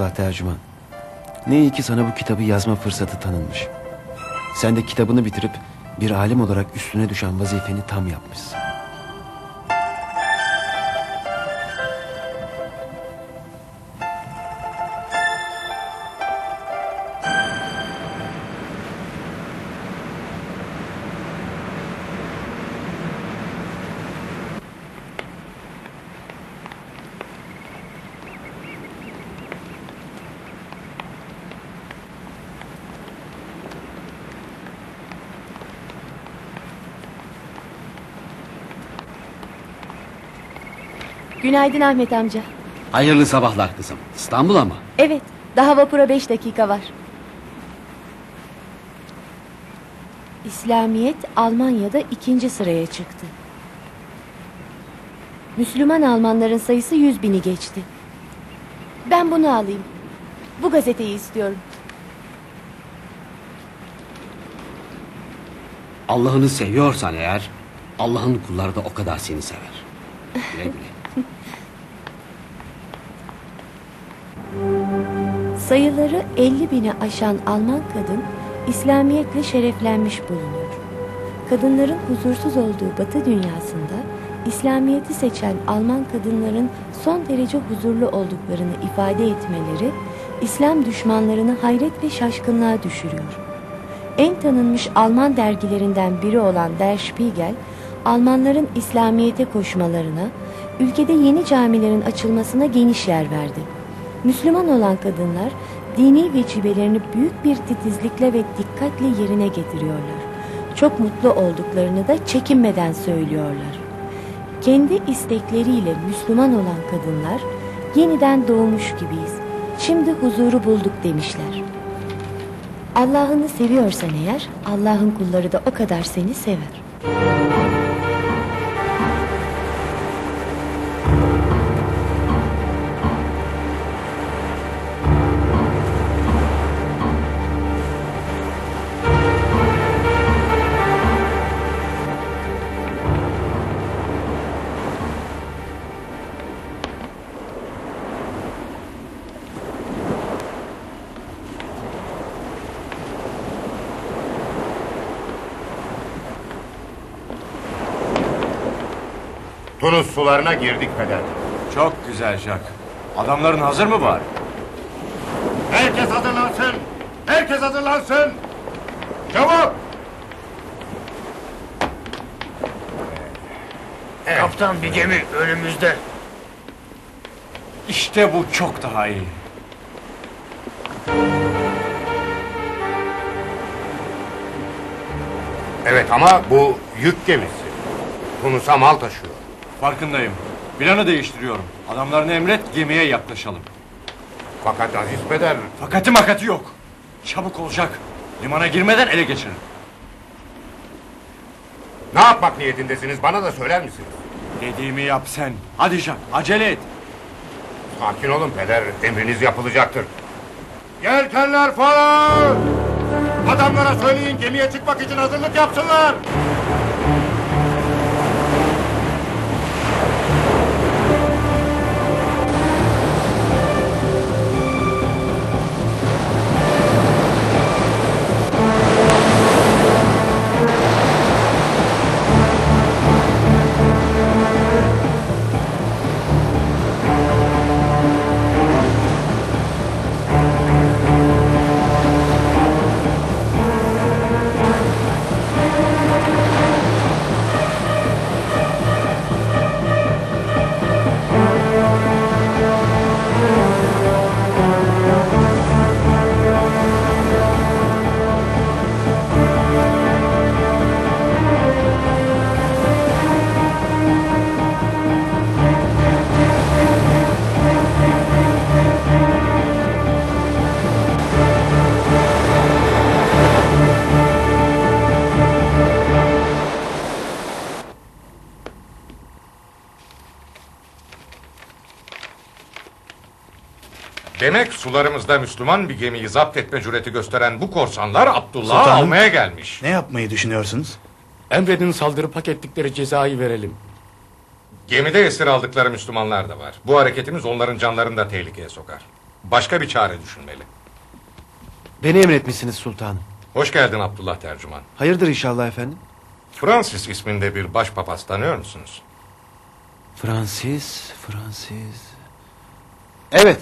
Abdullah tercüman. Ne iyi ki sana bu kitabı yazma fırsatı tanınmış. Sen de kitabını bitirip bir alim olarak üstüne düşen vazifeni tam yapmışsın. Günaydın Ahmet amca. Hayırlı sabahlar kızım. İstanbul'a mı? Evet, daha vapura beş dakika var. İslamiyet Almanya'da ikinci sıraya çıktı. Müslüman Almanların sayısı yüz bini geçti. Ben bunu alayım. Bu gazeteyi istiyorum. Allah'ını seviyorsan eğer Allah'ın kulları da o kadar seni sever. Güle güle. Sayıları 50 bini aşan Alman kadın İslamiyetle şereflenmiş bulunuyor. Kadınların huzursuz olduğu Batı dünyasında İslamiyeti seçen Alman kadınların son derece huzurlu olduklarını ifade etmeleri İslam düşmanlarını hayret ve şaşkınlığa düşürüyor. En tanınmış Alman dergilerinden biri olan Der Spiegel, Almanların İslamiyete koşmalarına, ülkede yeni camilerin açılmasına geniş yer verdi. Müslüman olan kadınlar dini vecibelerini büyük bir titizlikle ve dikkatle yerine getiriyorlar. Çok mutlu olduklarını da çekinmeden söylüyorlar. Kendi istekleriyle Müslüman olan kadınlar yeniden doğmuş gibiyiz. Şimdi huzuru bulduk demişler. Allah'ını seviyorsan eğer Allah'ın kulları da o kadar seni sever. Tunus sularına girdik peder. Çok güzel Jack. Adamların hazır mı var? Herkes hazırlansın. Herkes hazırlansın. Çabuk. Kaptan bir gemi önümüzde. İşte bu çok daha iyi. Evet ama bu yük gemisi. Tunus'a mal taşıyor. Farkındayım. Planı değiştiriyorum. Adamlarını emret gemiye yaklaşalım. Fakat Aziz Peder Fakati makati yok. Çabuk olacak. Limana girmeden ele geçirin. ne yapmak niyetindesiniz bana da söyler misiniz? Dediğimi yap sen. Hadi Jack acele et. Sakin olun peder emriniz yapılacaktır. Yelkenler falan. Adamlara söyleyin gemiye çıkmak için hazırlık yapsınlar. Demek sularımızda Müslüman bir gemiyi zapt etme cüreti gösteren bu korsanlar Abdullah'ı Sultanım. almaya gelmiş. Ne yapmayı düşünüyorsunuz? Emredin saldırıp hak ettikleri cezayı verelim. Gemide esir aldıkları Müslümanlar da var. Bu hareketimiz onların canlarını da tehlikeye sokar. Başka bir çare düşünmeli. Beni emretmişsiniz sultanım. Hoş geldin Abdullah tercüman. Hayırdır inşallah efendim? Francis isminde bir başpapaz tanıyor musunuz? Francis, Francis... Evet,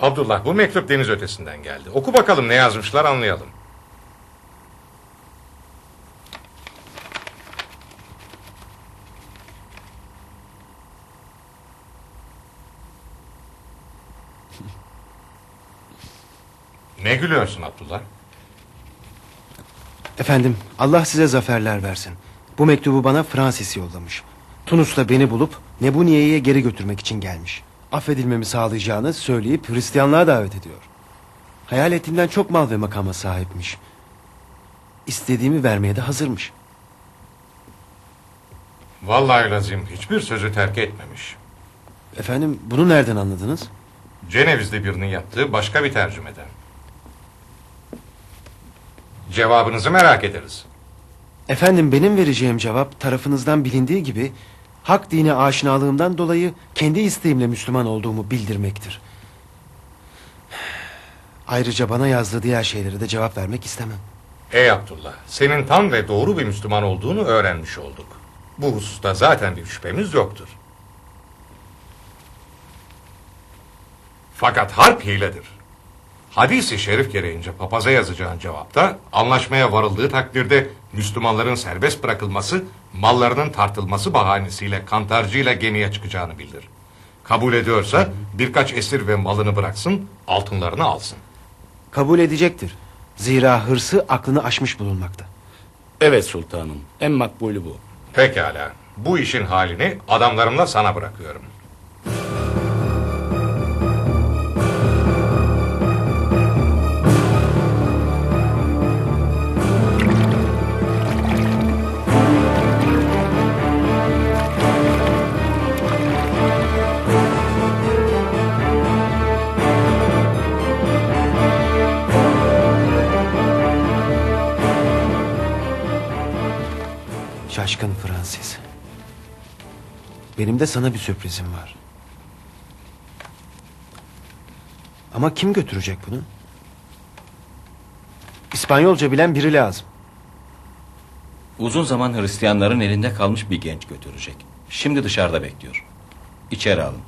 Abdullah bu mektup deniz ötesinden geldi. Oku bakalım ne yazmışlar anlayalım. Ne gülüyorsun Abdullah? efendim Allah size zaferler versin. Bu mektubu bana Francis yollamış. Tunus'ta beni bulup Nebuniye'ye geri götürmek için gelmiş. Affedilmemi sağlayacağını söyleyip Hristiyanlığa davet ediyor. Hayal ettiğimden çok mal ve makama sahipmiş. İstediğimi vermeye de hazırmış. Vallahi lazım hiçbir sözü terk etmemiş. Efendim bunu nereden anladınız? Ceneviz'de birinin yaptığı başka bir tercümeden. Cevabınızı merak ederiz. Efendim benim vereceğim cevap tarafınızdan bilindiği gibi hak dine aşinalığımdan dolayı kendi isteğimle Müslüman olduğumu bildirmektir. Ayrıca bana yazdığı diğer şeylere de cevap vermek istemem. Ey Abdullah, senin tam ve doğru bir Müslüman olduğunu öğrenmiş olduk. Bu hususta zaten bir şüphemiz yoktur. Fakat harp hiledir. Hadis-i şerif gereğince papaza yazacağın cevapta anlaşmaya varıldığı takdirde Müslümanların serbest bırakılması, mallarının tartılması bahanesiyle kantarcıyla gemiye çıkacağını bildir. Kabul ediyorsa birkaç esir ve malını bıraksın, altınlarını alsın. Kabul edecektir. Zira hırsı aklını aşmış bulunmakta. Evet sultanım. En makbulü bu. Pekala. Bu işin halini adamlarımla sana bırakıyorum. Şaşkın Francis. Benim de sana bir sürprizim var. Ama kim götürecek bunu? İspanyolca bilen biri lazım. Uzun zaman Hristiyanların elinde kalmış bir genç götürecek. Şimdi dışarıda bekliyor. İçeri alın.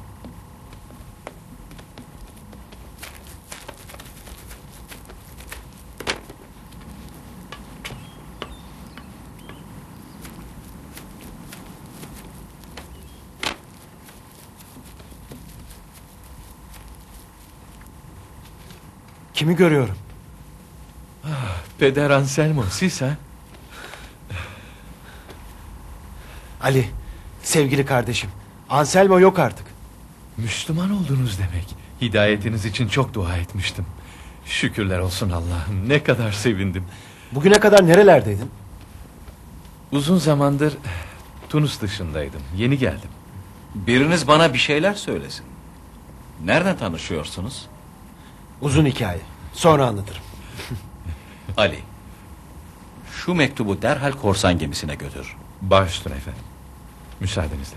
Kimi görüyorum? Peder Anselmo siz ha? Ali, sevgili kardeşim. Anselmo yok artık. Müslüman oldunuz demek. Hidayetiniz için çok dua etmiştim. Şükürler olsun Allah'ım. Ne kadar sevindim. Bugüne kadar nerelerdeydin? Uzun zamandır Tunus dışındaydım. Yeni geldim. Biriniz bana bir şeyler söylesin. Nereden tanışıyorsunuz? Uzun hikaye. Sonra anlatırım. Ali. Şu mektubu derhal korsan gemisine götür. Baş üstüne efendim. Müsaadenizle.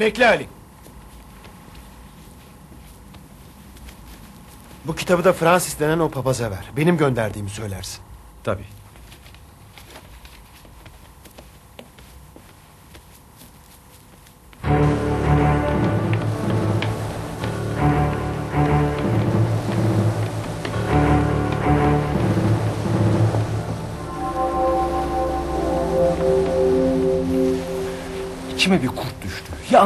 Bekle Ali. Bu kitabı da Francis denen o papaza ver. Benim gönderdiğimi söylersin. Tabii.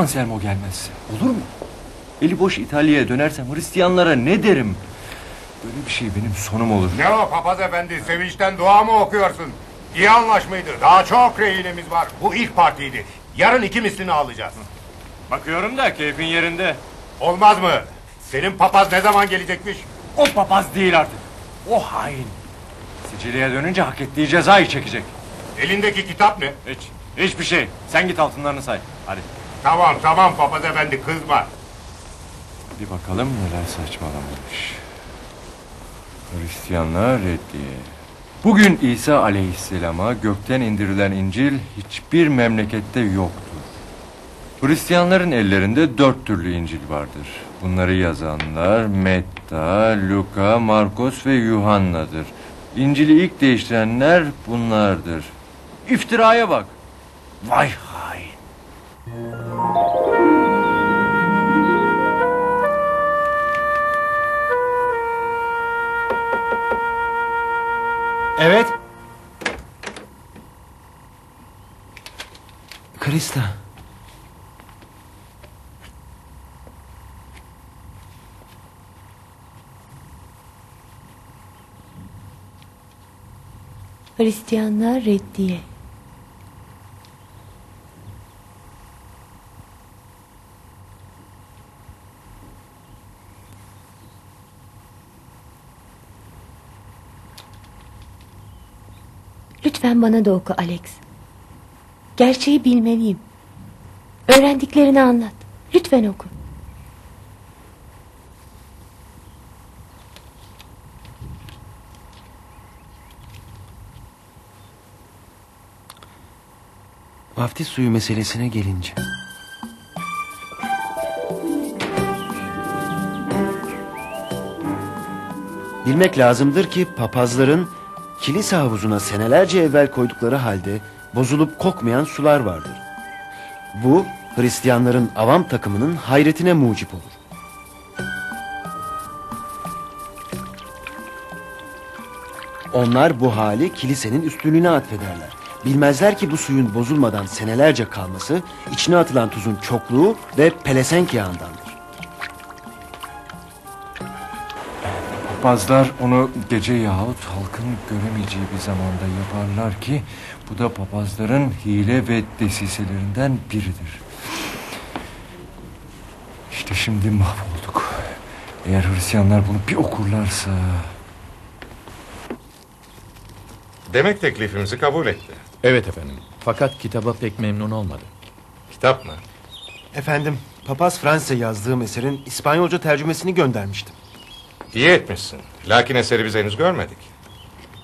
Anselmo gelmezse? Olur mu? Eli boş İtalya'ya dönersem Hristiyanlara ne derim? Böyle bir şey benim sonum olur. Ne o papaz efendi sevinçten dua mı okuyorsun? İyi anlaşmaydı. Daha çok rehinemiz var. Bu ilk partiydi. Yarın iki mislini alacağız. Bakıyorum da keyfin yerinde. Olmaz mı? Senin papaz ne zaman gelecekmiş? O papaz değil artık. O hain. Sicilya'ya dönünce hak ettiği cezayı çekecek. Elindeki kitap ne? Hiç. Hiçbir şey. Sen git altınlarını say. Hadi. Tamam tamam papaz efendi kızma. Bir bakalım neler saçmalamış. Hristiyanlar reddiye. Bugün İsa aleyhisselama gökten indirilen İncil hiçbir memlekette yoktur. Hristiyanların ellerinde dört türlü İncil vardır. Bunları yazanlar Metta, Luka, Markos ve Yuhanna'dır. İncil'i ilk değiştirenler bunlardır. İftiraya bak. Vay Evet. Krista. Hristiyanlar reddiye. Lütfen bana da oku Alex. Gerçeği bilmeliyim. Öğrendiklerini anlat. Lütfen oku. Vaftiz suyu meselesine gelince. Bilmek lazımdır ki papazların kilise havuzuna senelerce evvel koydukları halde bozulup kokmayan sular vardır. Bu Hristiyanların avam takımının hayretine mucip olur. Onlar bu hali kilisenin üstünlüğüne atfederler. Bilmezler ki bu suyun bozulmadan senelerce kalması içine atılan tuzun çokluğu ve pelesenk yağındandır. Papazlar onu gece yahut halkın göremeyeceği bir zamanda yaparlar ki bu da papazların hile ve desiselerinden biridir. İşte şimdi mahvolduk. Eğer Hristiyanlar bunu bir okurlarsa... Demek teklifimizi kabul etti. Evet efendim. Fakat kitaba pek memnun olmadı. Kitap mı? Efendim, papaz Fransa yazdığım eserin İspanyolca tercümesini göndermiştim. İyi etmişsin. Lakin eseri biz henüz görmedik.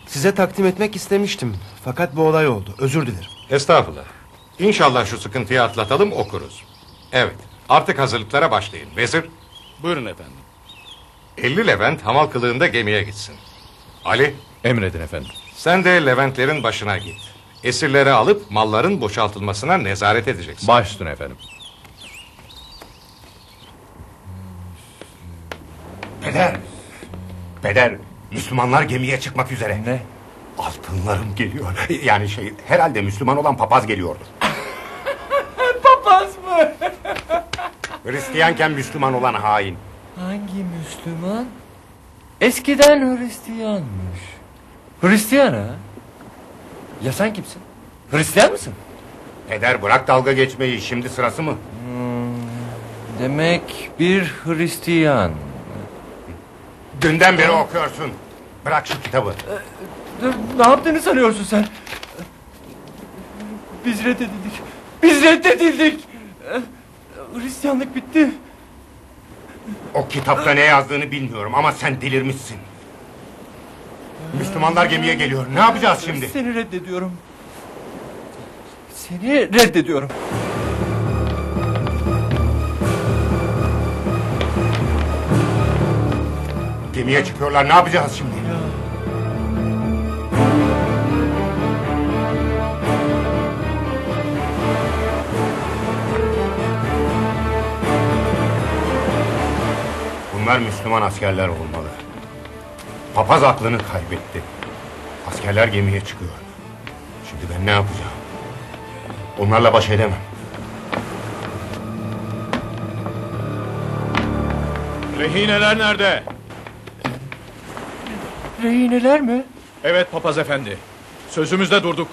Size takdim etmek istemiştim. Fakat bu olay oldu. Özür dilerim. Estağfurullah. İnşallah şu sıkıntıyı atlatalım okuruz. Evet. Artık hazırlıklara başlayın. Vezir Buyurun efendim. 50 Levent hamal kılığında gemiye gitsin. Ali Emredin efendim. sen de Leventlerin başına git. Esirleri alıp malların boşaltılmasına nezaret edeceksin. Baş üstüne efendim. Peder. Peder. Müslümanlar gemiye çıkmak üzere. Ne? Altınlarım geliyor. Yani şey herhalde Müslüman olan papaz geliyordur. Papaz mı? Hristiyanken Müslüman olan hain. Hangi Müslüman? Eskiden Hristiyanmış. Hristiyan ha? Ya sen kimsin? Hristiyan mısın? Peder bırak dalga geçmeyi. Şimdi sırası mı? Demek bir Hristiyan. Dünden beri okuyorsun. Bırak şu kitabı. Dur, ne yaptığını sanıyorsun sen? Biz reddedildik. Biz reddedildik. Hristiyanlık bitti. O kitapta ne yazdığını bilmiyorum ama sen delirmişsin. Müslümanlar gemiye geliyor. Ne yapacağız şimdi? Seni reddediyorum. Seni reddediyorum. Gemiye çıkıyorlar. Ne yapacağız şimdi? Bunlar Müslüman askerler olmalı. Papaz aklını kaybetti. Askerler gemiye çıkıyor. Şimdi ben ne yapacağım? Onlarla baş edemem. Rehineler nerede? Rehineler mi? Evet papaz efendi. Sözümüzde durduk.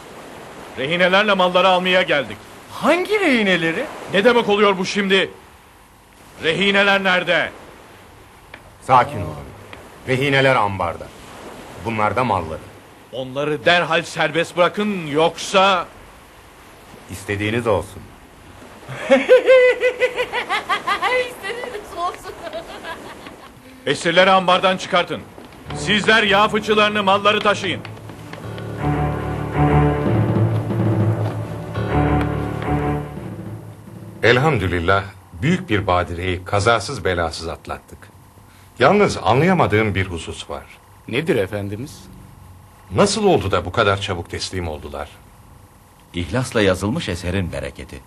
Rehinelerle malları almaya geldik. Hangi rehineleri? Ne demek oluyor bu şimdi? Rehineler nerede? Sakin olun. Rehineler ambarda. Bunlar da malları. Onları derhal serbest bırakın yoksa... İstediğiniz olsun. Esirleri ambardan çıkartın. Sizler yağ fıçılarını malları taşıyın. Elhamdülillah büyük bir badireyi kazasız belasız atlattık. Yalnız anlayamadığım bir husus var. Nedir efendimiz? Nasıl oldu da bu kadar çabuk teslim oldular? İhlasla yazılmış eserin bereketi.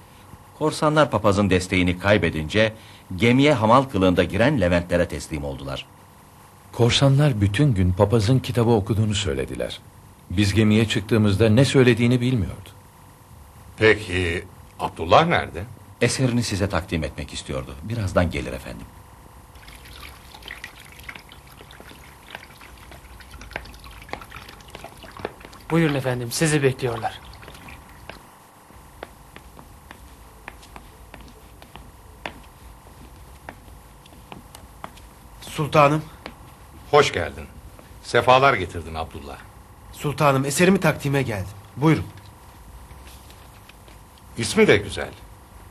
Korsanlar papazın desteğini kaybedince gemiye hamal kılığında giren Leventlere teslim oldular. Korsanlar bütün gün papazın kitabı okuduğunu söylediler. Biz gemiye çıktığımızda ne söylediğini bilmiyordu. Peki Abdullah nerede? Eserini size takdim etmek istiyordu. Birazdan gelir efendim. Buyurun efendim sizi bekliyorlar. Sultanım, Hoş geldin. Sefalar getirdin Abdullah. sultanım eserimi takdime geldim. Buyurun. İsmi de güzel.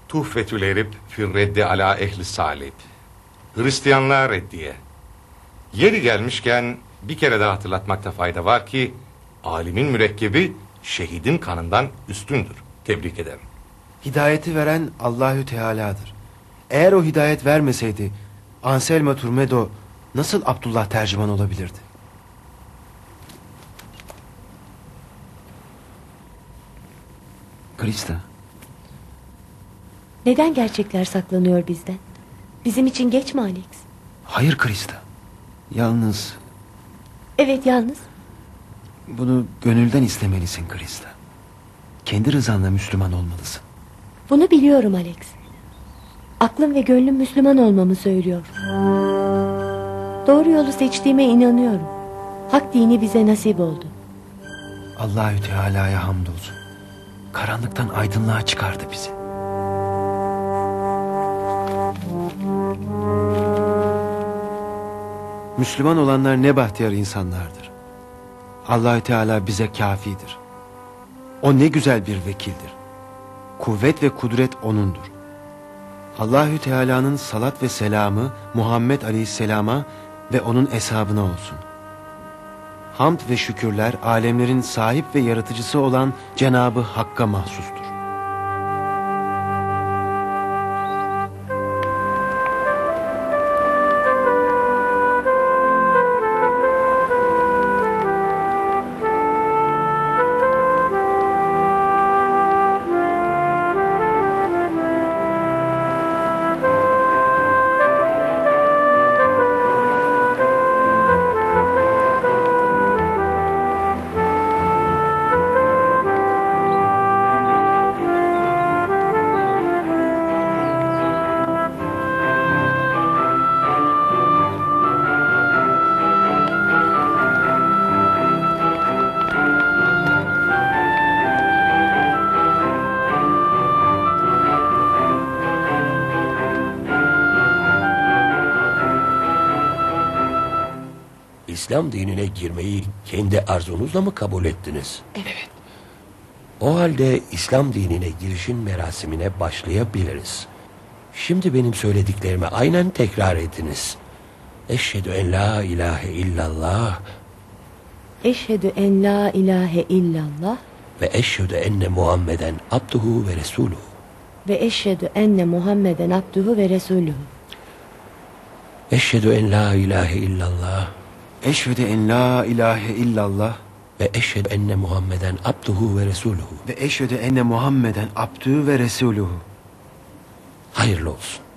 Tuhfetül Erip fir reddi ala ehli salib. Hristiyanlığa reddiye. Yeri gelmişken bir kere daha hatırlatmakta fayda var ki alimin mürekkebi şehidin kanından üstündür. Tebrik ederim. Hidayeti veren Allahü Teala'dır. Eğer o hidayet vermeseydi Anselmo Turmedo nasıl Abdullah tercüman olabilirdi? Krista, Neden gerçekler saklanıyor bizden? Bizim için geç mi Alex? hayır Krista. Yalnız Evet yalnız. bunu gönülden istemelisin Krista. Kendi rızanla Müslüman olmalısın. Bunu biliyorum Alex. Aklım ve gönlüm Müslüman olmamı söylüyor. Doğru yolu seçtiğime inanıyorum. Hak dini bize nasip oldu. Allahü Teala'ya hamdolsun. Karanlıktan aydınlığa çıkardı bizi. Müslüman olanlar ne bahtiyar insanlardır. Allahü Teala bize kafidir. O ne güzel bir vekildir. Kuvvet ve kudret O'nundur. Allahü Teala'nın salat ve selamı Muhammed Aleyhisselam'a ve onun eshabına olsun. Hamd ve şükürler alemlerin sahip ve yaratıcısı olan Cenabı Hakk'a mahsustur. İslam dinine girmeyi kendi arzunuzla mı kabul ettiniz? Evet. O halde İslam dinine girişin merasimine başlayabiliriz. Şimdi benim söylediklerimi aynen tekrar ediniz. Eşhedü en la ilahe illallah Eşhedü en la ilahe illallah ve eşhedü enne Muhammeden abduhu ve resuluhu. ve eşhedü enne Muhammeden abduhu ve resuluhu. Eşhedü en la ilahe illallah Eşhedü en la ilahe illallah ve eşhedü enne Muhammeden abduhu ve resuluhu. ve eşhedü enne Muhammeden abdü ve resuluhu. Hayırlı olsun.